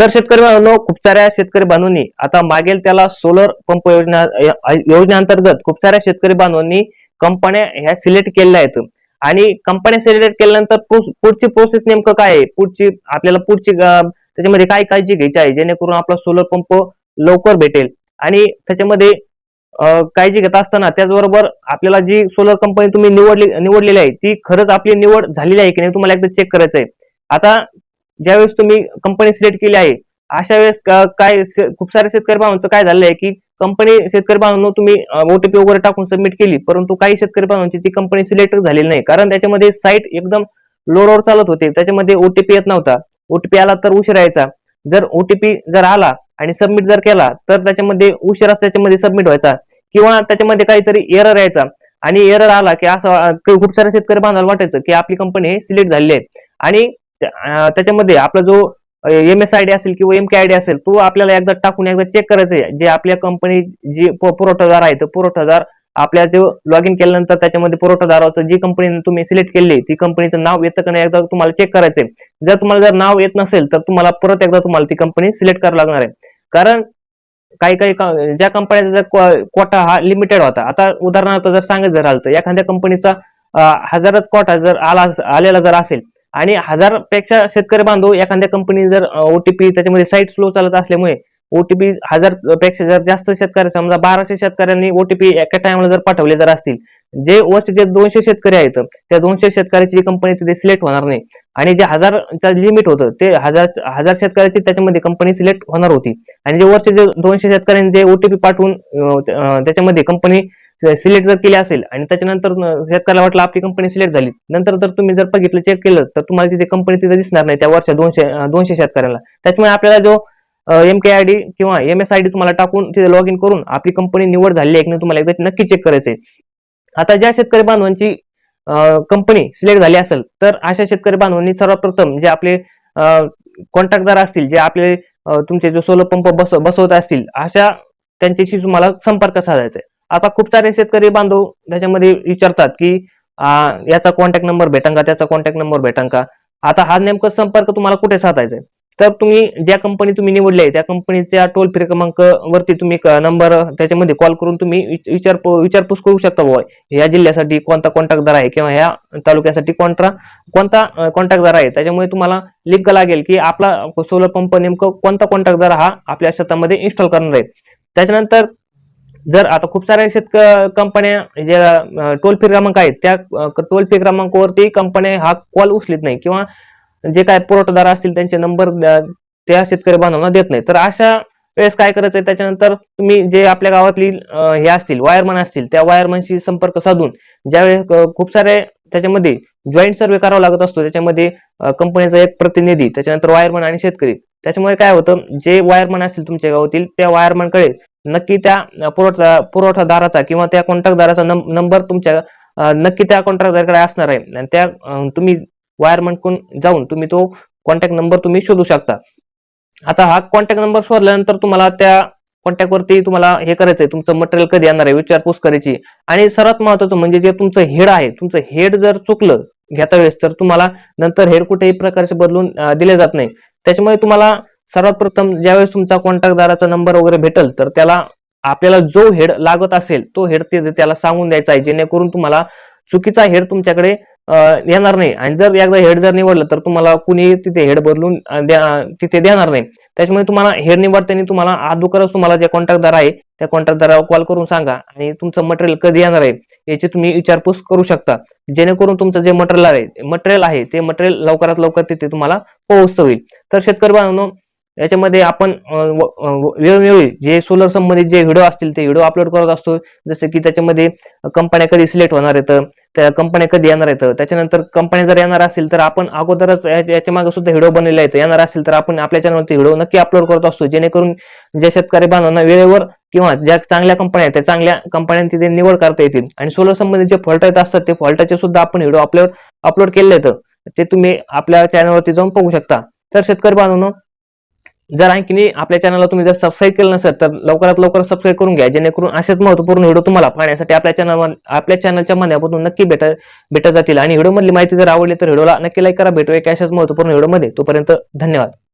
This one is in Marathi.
तर शेतकरी बांधवांनो खूप साऱ्या शेतकरी बांधवांनी आता मागेल त्याला सोलर पंप योजना योजनेअंतर्गत खूप साऱ्या शेतकरी बांधवांनी कंपन्या ह्या सिलेक्ट केलेल्या आहेत. आणि कंपन्या सिलेक्ट केल्यानंतर पुढची प्रोसेस नेमकं काय आहे? पुढची आपल्याला पुढची त्याच्यामध्ये काय काळजी घ्यायची आहे? जेणेकरून आपला सोलर पंप लवकर भेटेल. आणि त्याच्यामध्ये काळजी घेत असताना त्याचबरोबर आपल्याला जी सोलर कंपनी तुम्ही निवडली निवडलेली आहे ती खरंच आपली निवड झालेली आहे की नाही तुम्हाला एकदा चेक करायचं आहे आता ज्यावेळेस तुम्ही कंपनी सिलेक्ट केली आहे अशा वेळेस काय खूप साऱ्या शेतकरी भावांचं काय झालंय की कंपनी शेतकरी बांधवांनो तुम्ही ओटीपी वगैरे टाकून सबमिट केली परंतु काही शेतकरी बांधवांची ती कंपनी सिलेक्ट झालेली नाही. कारण त्याच्यामध्ये साईट एकदम लोडवर चालत होते त्याच्यामध्ये ओटीपी येत नव्हता. ओटीपी आला तर उशीर यायचा. जर ओटीपी जर आला आणि सबमिट जर केला तर त्याच्यामध्ये उशिराच त्याच्यामध्ये सबमिट व्हायचा. किंवा त्याच्यामध्ये काहीतरी एरर यायचा. आणि एरर आला की असं खूप साऱ्या शेतकरी बांधवाला वाटायचं की आपली कंपनी सिलेक्ट झालेली आहे. आणि त्याच्यामध्ये आपला जो एम एस आय डी असेल किंवा एम के आय डी असेल तो आपल्याला एकदा टाकून एकदा चेक करायचं आहे. जे आपल्या कंपनी जी पुरवठादार आहे तो पुरवठादार आपल्या जो लॉग इन केल्यानंतर त्याच्यामध्ये पुरवठादाराचं जी कंपनी तुम्ही सिलेक्ट केली ती कंपनीचं नाव येतं का नाही एकदा तुम्हाला चेक करायचंय जर तुम्हाला जर नाव येत नसेल तर तुम्हाला परत एकदा तुम्हाला ती कंपनी सिलेक्ट करावी लागणार आहे. कारण काही काही ज्या कंपन्यांचा जर कोटा हा लिमिटेड होता. आता उदाहरणार्थ जर सांगायचं जर आलं तर एखाद्या कंपनीचा हजारच कोटा जर आला आलेला जर असेल आणि हजारपेक्षा शेतकरी बांधव एखाद्या कंपनी जर ओटीपी त्याच्यामध्ये साईट स्लो चालत असल्यामुळे ओटीपी हजारपेक्षा जर जास्त शेतकरी समजा बाराशे शेतकऱ्यांनी ओटीपी एका टायमाला जर पाठवले जर असतील जे वर्ष जे दोनशे शेतकरी आहेत त्या दोनशे शेतकऱ्याची कंपनी तिथे सिलेक्ट होणार नाही. आणि जे हजारचा लिमिट होतं ते हजार हजार शेतकऱ्याची त्याच्यामध्ये कंपनी सिलेक्ट होणार होती. आणि जे वर्ष जे दोनशे शेतकऱ्यांनी जे ओटीपी पाठवून त्याच्यामध्ये कंपनी सिलेक्ट जर केली असेल आणि त्याच्यानंतर शेतकऱ्याला वाटलं आपली कंपनी सिलेक्ट झाली. नंतर जर तुम्ही जर बघितलं चेक केलं तर तुम्हाला तिथे कंपनी तिथे दिसणार नाही त्या वर्षा दोनशे दोनशे शेतकऱ्याला त्याच्यामुळे आपल्याला जो एम के आय डी किंवा एम एस आय डी तुम्हाला टाकून तिथे लॉग इन करून आपली कंपनी निवड झाली आहे की नाही तुम्हाला एकदा नक्की चेक करायचंय आता ज्या शेतकरी बांधवांची कंपनी सिलेक्ट झाली असेल तर अशा शेतकरी बांधवांनी सर्वप्रथम जे आपले कॉन्ट्रॅक्टदार असतील जे आपले तुमचे जो सोलर पंप बस बसवत असतील अशा त्यांच्याशी तुम्हाला संपर्क साधायचा आहे. आता खूप सारे शेतकरी बांधव त्याच्यामध्ये विचारतात की याचा कॉन्टॅक्ट नंबर भेटां का? त्याचा कॉन्टॅक्ट नंबर भेटां का? आता हा नेमका संपर्क तुम्हाला कुठे साधायचा आहे? तर तुम्ही ज्या कंपनी तुम्ही निवडली आहे त्या कंपनीच्या टोल फ्री क्रमांक वरती तुम्ही नंबर त्याच्यामध्ये कॉल करून तुम्ही विचार विचारपूस करू शकता बाबा ह्या जिल्ह्यासाठी कोणता कॉन्टॅक्टदार आहे किंवा ह्या तालुक्यासाठी कोणता कोणता कॉन्टॅक्टदार आहे? त्याच्यामुळे तुम्हाला लिंक लागेल की आपला सोलर पंप नेमकं कोणता कॉन्टॅक्टदार हा आपल्या शेतामध्ये इन्स्टॉल करणार आहे. त्याच्यानंतर जर आता खूप साऱ्या शेतक कंपन्या ज्या टोल फ्री क्रमांक आहेत त्या टोल फ्री क्रमांकावरती कंपन्या हा कॉल उचलीत नाही किंवा जे काय पुरवठादार असतील त्यांचे नंबर त्या शेतकरी बांधवांना देत नाही. तर अशा वेळेस काय करायचं आहे? त्याच्यानंतर तुम्ही जे आपल्या गावातली हे असतील वायरमन असतील त्या वायरमनशी संपर्क साधून ज्यावेळेस खूप सारे त्याच्यामध्ये जॉईंट सर्वे करावा लागत असतो त्याच्यामध्ये कंपनीचा एक प्रतिनिधी त्याच्यानंतर वायरमन आणि शेतकरी. त्याच्यामुळे काय होतं? जे वायरमन असतील तुमच्या गावातील त्या वायरमनकडे नक्की त्या पुरवठा पुरवठादाराचा किंवा त्या कॉन्ट्रॅक्टदाराचा नंबर तुमच्या नक्की त्या कॉन्ट्रॅक्टदाराकडे असणार आहे. आणि त्या तुम्ही वायरमन जाऊन तुम्ही तो कॉन्टॅक्ट नंबर तुम्ही शोधू शकता. आता हा कॉन्टॅक्ट नंबर शोधल्यानंतर तुम्हाला त्या कॉन्टॅक्टवरती तुम्हाला हे करायचंय. तुमचं मटेरियल कधी येणार आहे विचारपूस करायची. आणि सर्वात महत्वाचं म्हणजे जे तुमचं हेड आहे तुमचं हेड जर चुकलं घेता वेळेस तर तुम्हाला नंतर हेड कुठेही प्रकारचे बदलून दिले जात नाही. त्याच्यामुळे तुम्हाला सर्वात प्रथम ज्यावेळेस तुमचा कॉन्टॅक्टदाराचा नंबर वगैरे भेटेल तर त्याला आपल्याला जो हेड लागत असेल तो हेड ते त्याला सांगून द्यायचा आहे जेणेकरून तुम्हाला चुकीचा हेड तुमच्याकडे येणार नाही. आणि जर एकदा हेड जर निवडलं तर तुम्हाला कुणी तिथे हेड बदलून तिथे देणार नाही. त्याच्यामुळे तुम्हाला हेड निवडताना तुम्हाला अगोदरच तुम्हाला जे कॉन्ट्रॅक्टदार आहे त्या कॉन्ट्रॅक्टदारावर कॉल करून सांगा. आणि तुमचं मटेरियल कधी येणार आहे याची तुम्ही विचारपूस करू शकता. जेणेकरून तुमचं जे मटेरियल आहे मटेरियल आहे ते मटेरियल लवकरात लवकर तिथे तुम्हाला पोहोचता होईल. तर शेतकरी बांधवांनो याच्यामध्ये आपण वेळोवेळी जे सोलर संबंधित जे व्हिडिओ असतील ते व्हिडिओ अपलोड करत असतो. जसं की त्याच्यामध्ये कंपन्या कधी सिलेक्ट होणार आहेत त्या कंपन्या कधी येणार आहेत त्याच्यानंतर कंपन्या जर येणार असेल तर आपण अगोदरच याच्या मागे सुद्धा व्हिडिओ बनलेला आहेत येणार असेल तर आपण आपल्या चॅनलवरती व्हिडिओ नक्की अपलोड करत असतो. जेणेकरून ज्या शेतकरी बांधवांना वेळेवर किंवा ज्या चांगल्या कंपन्या आहेत त्या चांगल्या कंपन्यांची ते निवड करता येतील. आणि सोलर संबंधित जे फॉल्ट येत असतात ते फॉल्टाचे सुद्धा आपण व्हिडिओ अपलोड अपलोड केले आहेत. ते तुम्ही आपल्या चॅनलवरती जाऊन पाहू शकता. तर शेतकरी बांधवांनो जर आणखी आपल्या चॅनलला तुम्ही जर सबस्क्राईब केलं नसेल तर लवकरात लवकर सबस्क्राईब करून घ्या. जेणेकरून असेच महत्त्वपूर्ण व्हिडिओ तुम्हाला पाहण्यासाठी आपल्या चॅनल आपल्या चॅनलच्या माध्यमातून नक्की भेट भेटत जातील. आणि व्हिडिओमधली माहिती जर आवडली तर व्हिडिओला नक्की लाईक करा. भेटू एक अशाच महत्त्वपूर्ण व्हिडिओमध्ये तोपर्यंत धन्यवाद.